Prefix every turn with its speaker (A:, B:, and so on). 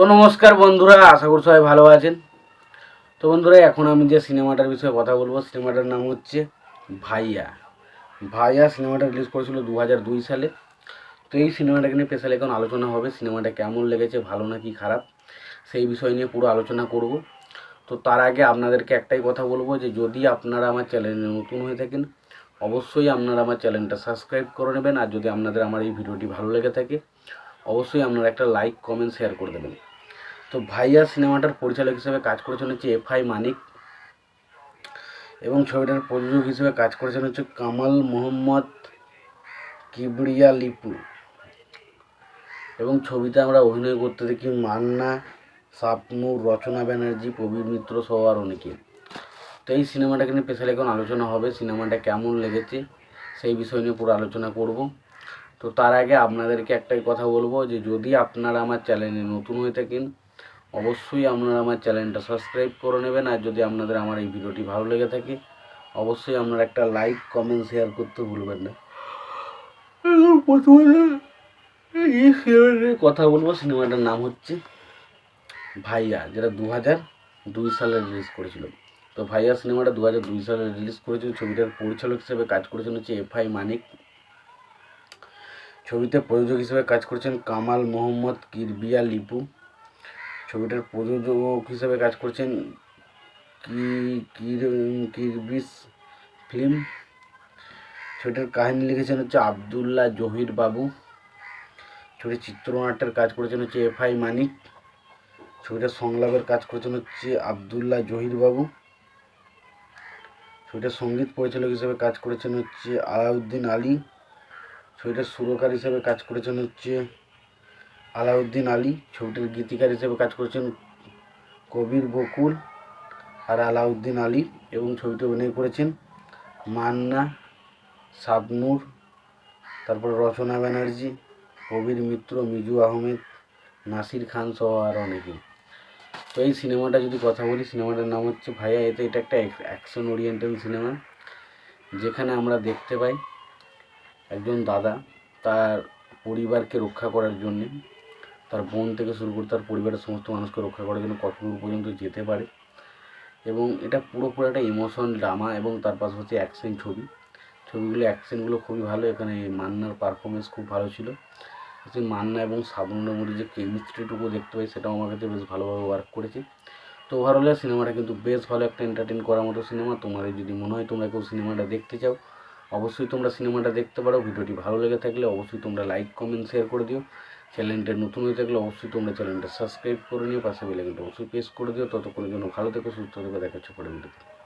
A: তো নমস্কার বন্ধুরা, আশা করি সবাই ভালো আছেন। তো বন্ধুরা, এখন আমি যে সিনেমাটার বিষয়ে কথা বলব, সিনেমাটার নাম হচ্ছে ভাইয়া। ভাইয়া সিনেমাটা রিলিজ করেছিল দু দুই সালে। তো এই সিনেমাটাকে নিয়ে স্পেশাল এখন আলোচনা হবে, সিনেমাটা কেমন লেগেছে, ভালো নাকি খারাপ, সেই বিষয় নিয়ে পুরো আলোচনা করব। তো তার আগে আপনাদেরকে একটাই কথা বলব যে, যদি আপনারা আমার চ্যানেলে নতুন হয়ে থাকেন, অবশ্যই আপনারা আমার চ্যানেলটা সাবস্ক্রাইব করে নেবেন। আর যদি আপনাদের আমার এই ভিডিওটি ভালো লেগে থাকে, অবশ্যই আপনারা একটা লাইক কমেন্ট শেয়ার করে দেবেন। তো ভাইয়া সিনেমাটার পরিচালক হিসেবে কাজ করেছেন হচ্ছে এফ আই মানিক এবং ছবিটার প্রযোজক হিসেবে কাজ করেছেন হচ্ছে কামাল মোহাম্মদ কিবরিয়া লিপু। এবং ছবিতে আমরা অভিনয় করতে দেখি মান্না সাপনুর রচনা ব্যানার্জি, প্রবীর মিত্র সহ আর অনেকে। তো এই সিনেমাটাকে নিয়ে স্পেশাল এখন আলোচনা হবে, সিনেমাটা কেমন লেগেছে সেই বিষয় নিয়ে পুরো আলোচনা করব। তো তার আগে আপনাদেরকে একটাই কথা বলব যে যদি আপনারা আমার চ্যানেলে নতুন হয়ে থাকেন অবশ্যই আপনারা আমার চ্যানেলটা সাবস্ক্রাইব করে নেবেন, আর যদি আপনাদের আমার এই ভিডিওটি ভালো লেগে থাকে, অবশ্যই আপনারা একটা লাইক, কমেন্ট, শেয়ার করতে ভুলবেন না। প্রথমে এই সিনেমাটার কথা বলব, সিনেমাটার নাম হচ্ছে ভাইয়া, যেটা দু হাজার দুই সালে রিলিজ করেছিল। তো ভাইয়া সিনেমাটা দু হাজার দুই সালে রিলিজ করেছিল, ছবিটার পরিচালক হিসেবে কাজ করেছেন হচ্ছে এফ আই মানিক। ছবিতে প্রযোজক হিসেবে কাজ করেছেন কামাল মোহাম্মদ, কিরবিয়া লিপু। ছবিটার প্রযোজক হিসেবে কাজ করছেন কিরবিস ফিল্ম? ছবিটার কাহিনী লিখেছেন হচ্ছে আবদুল্লাহ জহির বাবু। ছবিটির চিত্রনাট্যের কাজ করেছেন হচ্ছে এফ আই মানিক। ছবিটার সংলাপের কাজ করেছেন হচ্ছে আবদুল্লাহ জহির বাবু। ছবিটার সংগীত পরিচালক হিসেবে কাজ করেছেন হচ্ছে আলাউদ্দিন আলী। ছবিটার সুরকার হিসেবে কাজ করেছেন হচ্ছে আলাউদ্দিন আলী ছবিটির গীতিকার হিসেবে কাজ করেছেন কবির বকুল আর আলাউদ্দিন আলী এবং ছবিতে অভিনয় করেছেন মান্না, শাবনুর, তারপর রচনা ব্যানার্জি, কবির মিত্র, মিজু আহমেদ, নাসির খান সহ আর অনেকে তো এই সিনেমাটা যদি কথা বলি, সিনেমাটার নাম হচ্ছে ভাইয়া, এতে এটা একটা অ্যাকশন ওরিয়েন্টাল সিনেমা যেখানে আমরা দেখতে পাই একজন দাদা তার পরিবারকে রক্ষা করার জন্যে তার বোন থেকে শুরু করে তার পরিবারের সমস্ত মানুষকে রক্ষা করার জন্য কতদূর পর্যন্ত যেতে পারে। এবং এটা পুরোপুরি একটা ইমোশন ড্রামা এবং তার পাশাপাশি অ্যাকশন ছবি। ছবিগুলো অ্যাকশনগুলো খুবই ভালো। এখানে মান্নার পারফরমেন্স খুব ভালো ছিল। সেই মান্না এবং সাবনুরের মধ্যে যে কেমিস্ট্রিটুকু দেখতে পাই, সেটাও আমার কাছে বেশ ভালোভাবে ওয়ার্ক করেছে। তো ওভারঅল সিনেমাটা কিন্তু বেশ ভালো একটা এন্টারটেন করার মতো সিনেমা তোমাদের যদি মনে হয় তোমরা কেউ সিনেমাটা দেখতে চাও, অবশ্যই তোমরা সিনেমাটা দেখতে পারো। ভিডিওটি ভালো লেগে থাকলে অবশ্যই তোমরা লাইক কমেন্ট শেয়ার করে দিও। চ্যানেলটা নতুন হয়ে থাকলে অবশ্যই তোমরা চ্যানেলটা সাবস্ক্রাইব করে নিও, পাশে বেলাইকনটা অবশ্যই প্রেস করে দিও। ততক্ষণের জন্য ভালো থেকো, সুস্থ থেকো দেখাচ্ছে পরে ভিডিওতে।